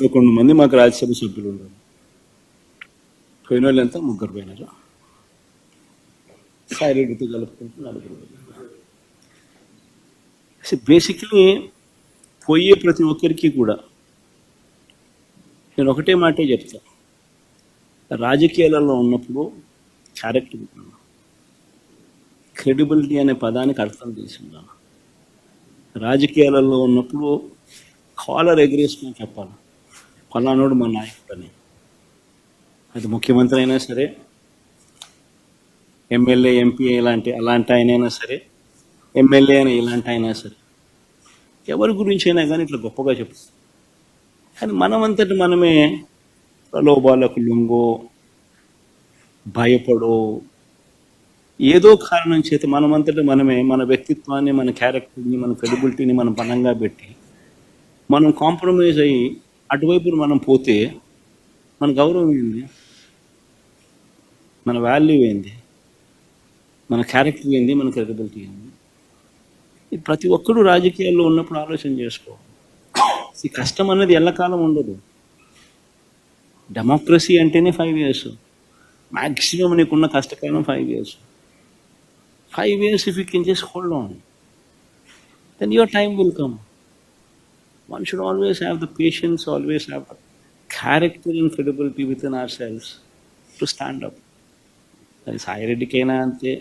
పదకొండు మంది మాకు రాజ్యసభ సభ్యులు ఉన్నారు పోయిన వాళ్ళు ఎంత ముగ్గురు పోయినారు. సాయిరెడ్డితో కలుపుకుంటూ నలుగురు బేసిక్లీ పోయే ప్రతి ఒక్కరికి కూడా నేను ఒకటే మాటే చెప్తా. రాజకీయాలలో ఉన్నప్పుడు క్యారెక్టర్ క్రెడిబిలిటీ అనే పదానికి అర్థం తెలిసిందా? రాజకీయాలలో ఉన్నప్పుడు కాలర్ ఎగరేసుకొని చెప్పాలి. ఫలానోడు మా నాయకుడని. అది ముఖ్యమంత్రి అయినా సరే ఎమ్మెల్యే ఎంపీ ఇలాంటి అలాంటి ఆయనైనా సరే ఎమ్మెల్యే అని ఇలాంటి అయినా సరే ఎవరి గురించి అయినా కానీ ఇట్లా గొప్పగా చెప్పు. కానీ మనమంతటి మనమే ప్రలోభాలకు లొంగో భయపడో ఏదో కారణం చేత మనమంతటి మనమే మన వ్యక్తిత్వాన్ని మన క్యారెక్టర్ని మన క్రెడిబిలిటీని మనం పనంగా పెట్టి మనం కాంప్రమైజ్ అయ్యి అటువైపు మనం పోతే మన గౌరవం ఏంది? మన వాల్యూ ఏంది? మన క్యారెక్టర్ ఏంది? మన క్రెడిబిలిటీ ఏంది? ప్రతి ఒక్కరూ రాజకీయాల్లో ఉన్నప్పుడు ఆలోచన చేసుకో. ఈ కష్టం అనేది ఎల్లకాలం ఉండదు. డెమోక్రసీ అంటేనే ఫైవ్ ఇయర్స్ మ్యాక్సిమం నీకున్న కష్టకాలం five years five years if you can just hold on then your time will come one should always have the patience, always have the character and credibility within ourselves to stand up. అది సాయిరెడ్డికైనా అంతే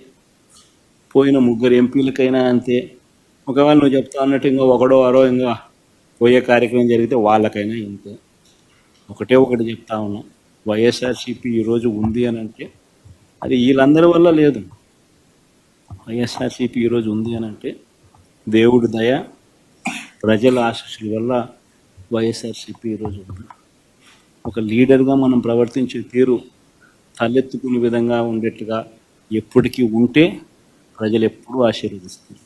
పోయిన ముగ్గురు ఎంపీలకైనా అంతే ఒకవేళ నువ్వు చెప్తా అన్నట్టు ఇంకా ఒకడో వారో ఇంకా పోయే కార్యక్రమం జరిగితే వాళ్ళకైనా ఇంతే ఒకటే ఒకటి చెప్తా ఉన్నా. వైఎస్ఆర్సీపీ ఈరోజు ఉంది అని అంటే అది వీళ్ళందరి వల్ల లేదు. వైఎస్ఆర్సీపీ ఈరోజు ఉంది అని అంటే దేవుడి దయ ప్రజల ఆశీస్సుల వల్ల వైఎస్ఆర్సీపీ ఈరోజు ఉంది ఒక లీడర్గా మనం ప్రవర్తించే తీరు తలెత్తుకునే విధంగా ఉండేట్టుగా ఎప్పటికీ ఉంటే ప్రజలు ఎప్పుడూ ఆశీర్వదిస్తారు.